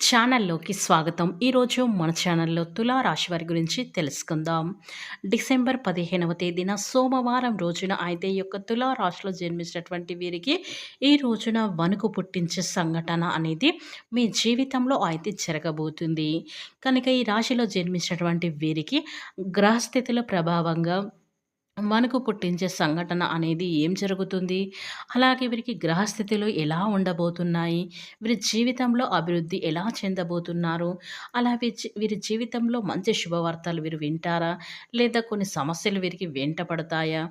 ఛానల్లోకి స్వాగతం. ఈరోజు మన ఛానల్లో తులా రాశి వారి గురించి తెలుసుకుందాం. డిసెంబర్ పదిహేనవ తేదీన సోమవారం రోజున అయితే యొక్క తులా రాశిలో జన్మించినటువంటి వీరికి ఈ రోజున వణుకు పుట్టించే సంఘటన అనేది మీ జీవితంలో అయితే జరగబోతుంది. కనుక ఈ రాశిలో జన్మించినటువంటి వీరికి గ్రహస్థితుల ప్రభావంగా మనకు పుట్టించే సంఘటన అనేది ఏం జరుగుతుంది? అలాగే వీరికి గ్రహస్థితిలో ఎలా ఉండబోతున్నాయి? వీరి జీవితంలో అభివృద్ధి ఎలా చెందబోతున్నారు? అలా వీరి జీవితంలో మంచి శుభవార్తలు వీరు వింటారా? లేదా కొన్ని సమస్యలు వీరికి వెంట పడతాయా?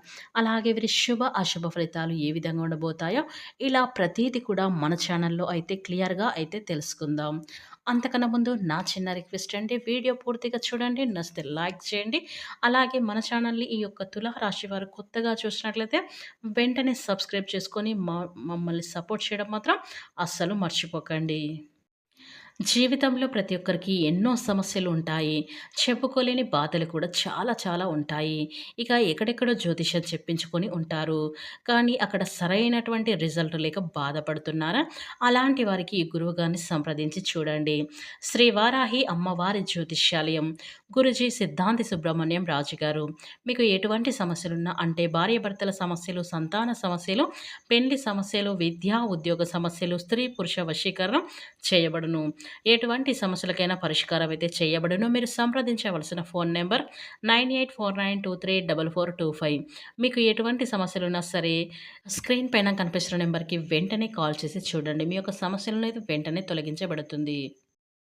అలాగే వీరి శుభ అశుభ ఫలితాలు ఏ విధంగా ఉండబోతాయో ఇలా ప్రతీది కూడా మన ఛానల్లో అయితే క్లియర్గా అయితే తెలుసుకుందాం. అంతకన్నా ముందు నా చిన్న రిక్వెస్ట్ అండి. వీడియో పూర్తిగా చూడండి నచ్చితే లైక్ చేయండి. అలాగే మన ఛానల్ని ఈ యొక్క తులారాశి వారు కొత్తగా చూసినట్లయితే వెంటనే సబ్స్క్రైబ్ చేసుకొని మమ్మల్ని సపోర్ట్ చేయడం మాత్రం అస్సలు మర్చిపోకండి. జీవితంలో ప్రతి ఒక్కరికి ఎన్నో సమస్యలు ఉంటాయి. చెప్పుకోలేని బాధలు కూడా చాలా చాలా ఉంటాయి. ఇక ఎక్కడెక్కడో జ్యోతిషం చెప్పించుకొని ఉంటారు. కానీ అక్కడ సరైనటువంటి రిజల్ట్ లేక బాధపడుతున్నారా? అలాంటి వారికి ఈ గురువుగారిని సంప్రదించి చూడండి. శ్రీ వారాహి అమ్మవారి జ్యోతిష్యాలయం. గురుజీ సిద్ధాంతి సుబ్రహ్మణ్యం రాజు గారు మీకు ఎటువంటి సమస్యలున్నా అంటే భార్యాభర్తల సమస్యలు సంతాన సమస్యలు పెళ్ళి సమస్యలు విద్యా ఉద్యోగ సమస్యలు స్త్రీ పురుష వశీకరణం చేయబడును. ఎటువంటి సమస్యలకైనా పరిష్కారం అయితే చేయబడును. మీరు సంప్రదించవలసిన phone number nine eight four nine two three double four two five. మీకు ఎటువంటి సమస్యలు ఉన్నా సరే స్క్రీన్ పైన కనిపిస్తున్న నెంబర్కి వెంటనే కాల్ చేసి చూడండి. మీ యొక్క సమస్యలను అయితే వెంటనే తొలగించబడుతుంది.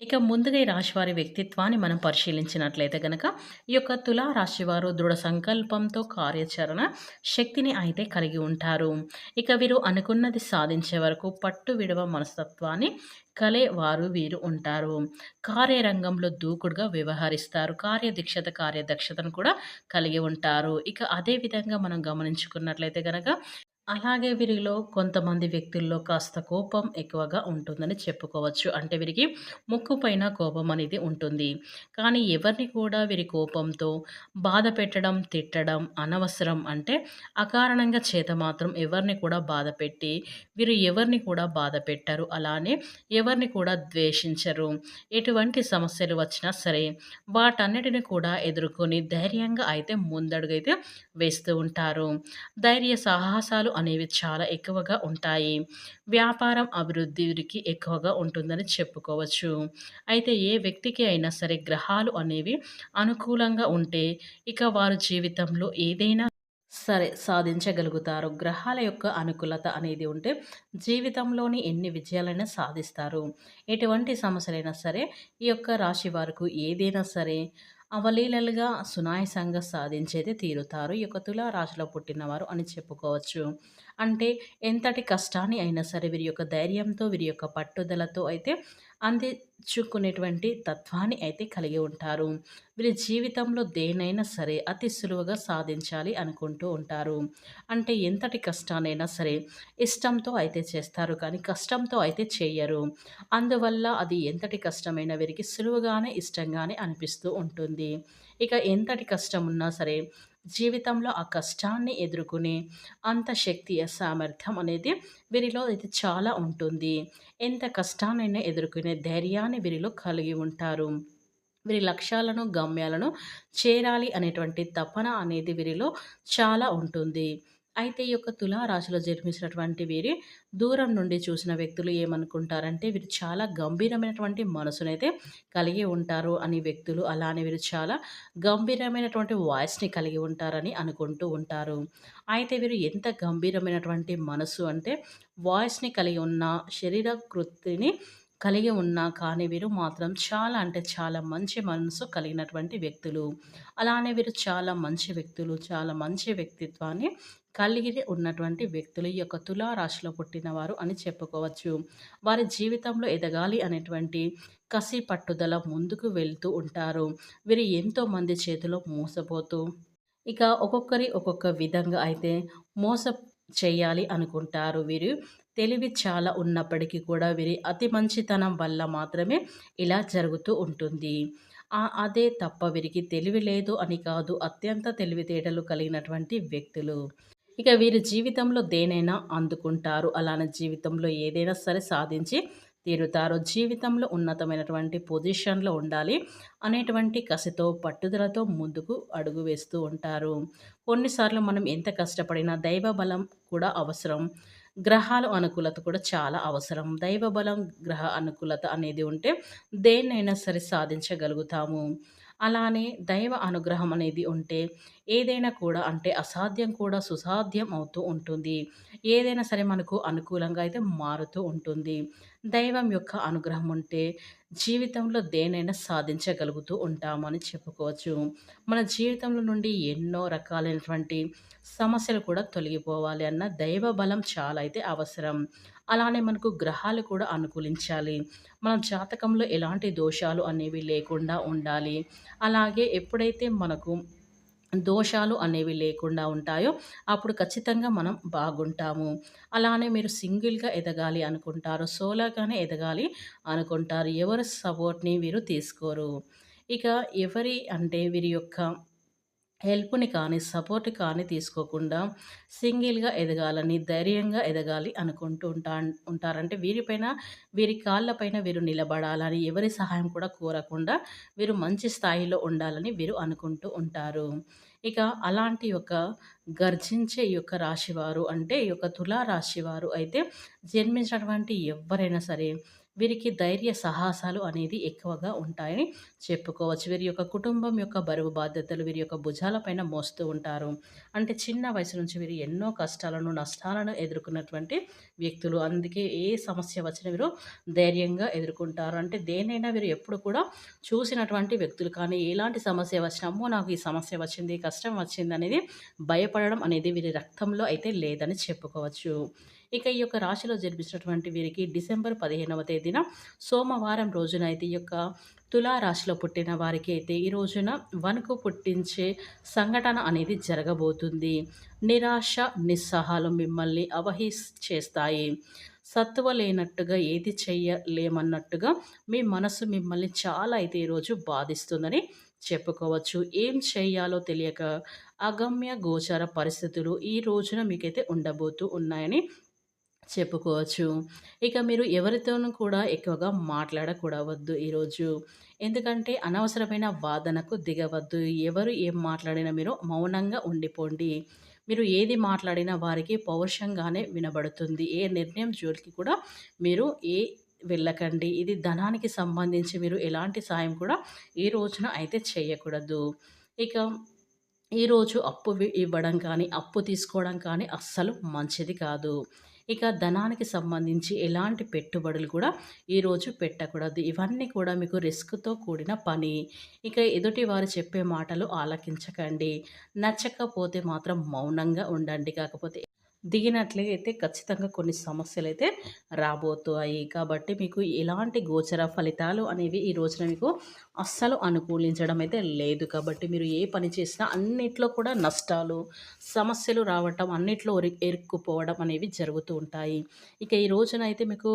ఇక ముందుగా ఈ రాశివారి వ్యక్తిత్వాన్ని మనం పరిశీలించినట్లయితే కనుక ఈ యొక్క తులా రాశివారు దృఢ సంకల్పంతో కార్యాచరణ శక్తిని అయితే కలిగి ఉంటారు. ఇక వీరు అనుకున్నది సాధించే వరకు పట్టు విడవ మనస్తత్వాన్ని కలే వారు వీరు ఉంటారు. కార్యరంగంలో దూకుడుగా వ్యవహరిస్తారు. కార్యదీక్షత కార్యదక్షతను కూడా కలిగి ఉంటారు. ఇక అదేవిధంగా మనం గమనించుకున్నట్లయితే కనుక అలాగే వీరిలో కొంతమంది వ్యక్తుల్లో కాస్త కోపం ఎక్కువగా ఉంటుందని చెప్పుకోవచ్చు. అంటే వీరికి ముక్కు పైన కోపం అనేది ఉంటుంది. కానీ ఎవరిని కూడా వీరి కోపంతో బాధ పెట్టడం తిట్టడం అనవసరం అంటే అకారణంగా చేత మాత్రం ఎవరిని కూడా బాధ పెట్టి వీరు ఎవరిని కూడా బాధ పెట్టరు. అలానే ఎవరిని కూడా ద్వేషించరు. ఎటువంటి సమస్యలు వచ్చినా సరే వాటన్నిటిని కూడా ఎదుర్కొని ధైర్యంగా అయితే ముందడుగైతే వేస్తూ ఉంటారు. ధైర్య సాహసాలు అనేవి చాలా ఎక్కువగా ఉంటాయి. వ్యాపారం అభివృద్ధికి ఎక్కువగా ఉంటుందని చెప్పుకోవచ్చు. అయితే ఏ వ్యక్తికి అయినా సరే గ్రహాలు అనేవి అనుకూలంగా ఉంటే ఇక వారు జీవితంలో ఏదైనా సరే సాధించగలుగుతారు. గ్రహాల యొక్క అనుకూలత అనేది ఉంటే జీవితంలోని ఎన్ని విజయాలైనా సాధిస్తారు. ఎటువంటి సమస్యలైనా సరే ఈ యొక్క రాశి వారికి ఏదైనా సరే అవలీలలుగా సునాయసంగా సాధించేది తీరుతారు. ఈ యొక్క తులారాశిలో పుట్టినవారు అని చెప్పుకోవచ్చు. అంటే ఎంతటి కష్టాన్ని అయినా సరే వీరి యొక్క ధైర్యంతో వీరి యొక్క పట్టుదలతో అయితే అందించుకునేటువంటి తత్వాన్ని అయితే కలిగి ఉంటారు. వీరి జీవితంలో దేనైనా సరే అతి సులువుగా సాధించాలి అనుకుంటూ ఉంటారు. అంటే ఎంతటి కష్టానైనా సరే ఇష్టంతో అయితే చేస్తారు కానీ కష్టంతో అయితే చేయరు. అందువల్ల అది ఎంతటి కష్టమైన వీరికి సులువుగానే ఇష్టంగానే అనిపిస్తూ ఉంటుంది. ఇక ఎంతటి కష్టం ఉన్నా సరే జీవితంలో ఆ కష్టాన్ని ఎదుర్కొనే అంత శక్తి సామర్థ్యం అనేది వీరిలో అయితే చాలా ఉంటుంది. ఎంత కష్టాన్నైనా ఎదుర్కొనే ధైర్యాన్ని వీరిలో కలిగి ఉంటారు. వీరి లక్ష్యాలను గమ్యాలను చేరాలి అనేటువంటి తపన అనేది వీరిలో చాలా ఉంటుంది. అయితే ఈ యొక్క తులారాశిలో జన్మించినటువంటి వీరి దూరం నుండి చూసిన వ్యక్తులు ఏమనుకుంటారంటే వీరు చాలా గంభీరమైనటువంటి మనసునైతే కలిగి ఉంటారు అని వ్యక్తులు అలానే వీరు చాలా గంభీరమైనటువంటి వాయిస్ని కలిగి ఉంటారని అనుకుంటూ ఉంటారు. అయితే వీరు ఎంత గంభీరమైనటువంటి మనసు అంటే వాయిస్ని కలిగి ఉన్న శరీర కృతిని కలిగి ఉన్నా కానీ వీరు మాత్రం చాలా అంటే చాలా మంచి మనసు కలిగినటువంటి వ్యక్తులు. అలానే వీరు చాలా మంచి వ్యక్తులు చాలా మంచి వ్యక్తిత్వాన్ని కలిగి ఉన్నటువంటి వ్యక్తులు. ఈ యొక్క తులారాశిలో పుట్టినవారు అని చెప్పుకోవచ్చు. వారి జీవితంలో ఎదగాలి అనేటువంటి కసి పట్టుదల ముందుకు వెళ్తూ ఉంటారు. వీరు ఎంతో మంది చేతిలో మోసపోతూ ఇక ఒక్కొక్కరి ఒక్కొక్క విధంగా అయితే మోస చేయాలి అనుకుంటారు. వీరు తెలివి చాలా ఉన్నప్పటికీ కూడా వీరి అతి మంచితనం వల్ల మాత్రమే ఇలా జరుగుతూ ఉంటుంది. అదే తప్ప వీరికి తెలివి లేదు అని కాదు అత్యంత తెలివితేటలు కలిగినటువంటి వ్యక్తులు. ఇక వీరి జీవితంలో దేనైనా అందుకుంటారు. అలానే జీవితంలో ఏదైనా సరే సాధించి తీరుతారు. జీవితంలో ఉన్నతమైనటువంటి పొజిషన్లో ఉండాలి అనేటువంటి కసితో పట్టుదలతో ముందుకు అడుగు వేస్తూ ఉంటారు. కొన్నిసార్లు మనం ఎంత కష్టపడినా దైవ బలం కూడా అవసరం. గ్రహాల అనుకూలత కూడా చాలా అవసరం. దైవ బలం గ్రహ అనుకూలత అనేది ఉంటే దేన్నైనా సరే సాధించగలుగుతాము. అలానే దైవ అనుగ్రహం అనేది ఉంటే ఏదైనా కూడా అంటే అసాధ్యం కూడా సుసాధ్యం అవుతూ ఉంటుంది. ఏదైనా సరే మనకు అనుకూలంగా అయితే మారుతూ ఉంటుంది. దైవం యొక్క అనుగ్రహం ఉంటే జీవితంలో దేనైనా సాధించగలుగుతూ ఉంటామని చెప్పుకోవచ్చు. మన జీవితంలో నుండి ఎన్నో రకాలైనటువంటి సమస్యలు కూడా తొలగిపోవాలి అన్న దైవ బలం చాలా అయితే అవసరం. అలానే మనకు గ్రహాలు కూడా అనుకూలించాలి. మన జాతకంలో ఎలాంటి దోషాలు అనేవి లేకుండా ఉండాలి. అలాగే ఎప్పుడైతే మనకు దోషాలు అనేవి లేకుండా ఉంటాయో అప్పుడు ఖచ్చితంగా మనం బాగుంటాము. అలానే మీరు సింగిల్గా ఎదగాలి అనుకుంటారు సోలోగానే ఎదగాలి అనుకుంటారు. ఎవరి సపోర్ట్ని వీరు తీసుకోరు. ఇక ఎవరి అంటే వీరి యొక్క హెల్ప్ని కానీ సపోర్ట్ కానీ తీసుకోకుండా సింగిల్గా ఎదగాలని ధైర్యంగా ఎదగాలి అనుకుంటూ ఉంటా ఉంటారంటే వీరిపైన వీరి కాళ్ళపైన వీరు నిలబడాలని ఎవరి సహాయం కూడా కోరకుండా వీరు మంచి స్థాయిలో ఉండాలని వీరు అనుకుంటూ ఉంటారు. ఇక అలాంటి యొక్క గర్జించే ఈ యొక్క రాశివారు అంటే ఈ యొక్క తులారాశివారు అయితే జన్మించినటువంటి ఎవరైనా సరే వీరికి ధైర్య సాహసాలు అనేది ఎక్కువగా ఉంటాయని చెప్పుకోవచ్చు. వీరి యొక్క కుటుంబం యొక్క బరువు బాధ్యతలు వీరి యొక్క భుజాలపైన మోస్తూ ఉంటారు. అంటే చిన్న వయసు నుంచి వీరు ఎన్నో కష్టాలను నష్టాలను ఎదుర్కొన్నటువంటి వ్యక్తులు. అందుకే ఏ సమస్య వచ్చినా వీరు ధైర్యంగా ఎదుర్కొంటారు. అంటే దేనైనా వీరు ఎప్పుడు కూడా చూసినటువంటి వ్యక్తులు. కానీ ఎలాంటి సమస్య వచ్చినా అమ్మో నాకు ఈ సమస్య వచ్చింది కష్టం వచ్చింది అనేది భయపడడం అనేది వీరి రక్తంలో అయితే లేదని చెప్పుకోవచ్చు. ఇక ఈ యొక్క రాశిలో జన్మించినటువంటి వీరికి డిసెంబర్ పదిహేనవ తేదీన సోమవారం రోజున అయితే ఈ యొక్క తులారాశిలో పుట్టిన వారికి అయితే ఈ రోజున వణుకు పుట్టించే సంఘటన అనేది జరగబోతుంది. నిరాశ నిస్సహాలు మిమ్మల్ని అవహి చేస్తాయి సత్తువ లేనట్టుగా ఏది చెయ్యలేమన్నట్టుగా మీ మనసు మిమ్మల్ని చాలా అయితే ఈరోజు బాధిస్తుందని చెప్పుకోవచ్చు. ఏం చేయాలో తెలియక అగమ్య గోచర పరిస్థితులు ఈ రోజున మీకైతే ఉండబోతూ ఉన్నాయని చెప్పుకోవచ్చు. ఇక మీరు ఎవరితోనూ కూడా ఎక్కువగా మాట్లాడకూడవద్దు ఈరోజు. ఎందుకంటే అనవసరమైన వాదనకు దిగవద్దు. ఎవరు ఏం మాట్లాడినా మీరు మౌనంగా ఉండిపోండి. మీరు ఏది మాట్లాడినా వారికి పౌరుషంగానే వినబడుతుంది. ఏ నిర్ణయం జోలికి కూడా మీరు ఏ వెళ్ళకండి. ఇది ధనానికి సంబంధించి మీరు ఎలాంటి సాయం కూడా ఈ రోజున అయితే చేయకూడదు. ఇక ఈరోజు అప్పు ఇవ్వడం కానీ అప్పు తీసుకోవడం కానీ అస్సలు మంచిది కాదు. ఇక ధనానికి సంబంధించి ఎలాంటి పెట్టుబడులు కూడా ఈరోజు పెట్టకూడదు. ఇవన్నీ కూడా మీకు రిస్క్తో కూడిన పని. ఇక ఎదుటి వారు చెప్పే మాటలు ఆలకించకండి. నచ్చకపోతే మాత్రం మౌనంగా ఉండండి. కాకపోతే దిగినట్లయితే ఖచ్చితంగా కొన్ని సమస్యలు అయితే రాబోతాయి కాబట్టి మీకు ఎలాంటి గోచర ఫలితాలు అనేవి ఈ రోజున మీకు అస్సలు అనుకూలించడం అయితే లేదు. కాబట్టి మీరు ఏ పని చేసినా అన్నిట్లో కూడా నష్టాలు సమస్యలు రావటం అన్నిట్లో ఎరుక్కుపోవడం అనేవి జరుగుతూ ఉంటాయి. ఇక ఈ రోజున అయితే మీకు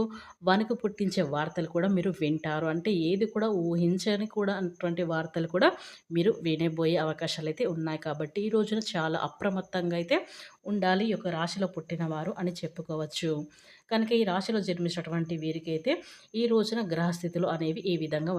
వణుకు పుట్టించే వార్తలు కూడా మీరు వింటారు. అంటే ఏది కూడా ఊహించని కూడా అటువంటి వార్తలు కూడా మీరు వినబోయే అవకాశాలు అయితే ఉన్నాయి. కాబట్టి ఈ రోజున చాలా అప్రమత్తంగా అయితే ఉండాలి ఈ యొక్క రాశిలో పుట్టినవారు అని చెప్పుకోవచ్చు. కనుక ఈ రాశిలో జన్మించినటువంటి వీరికైతే ఈ రోజున గ్రహస్థితులు అనేవి ఈ విధంగా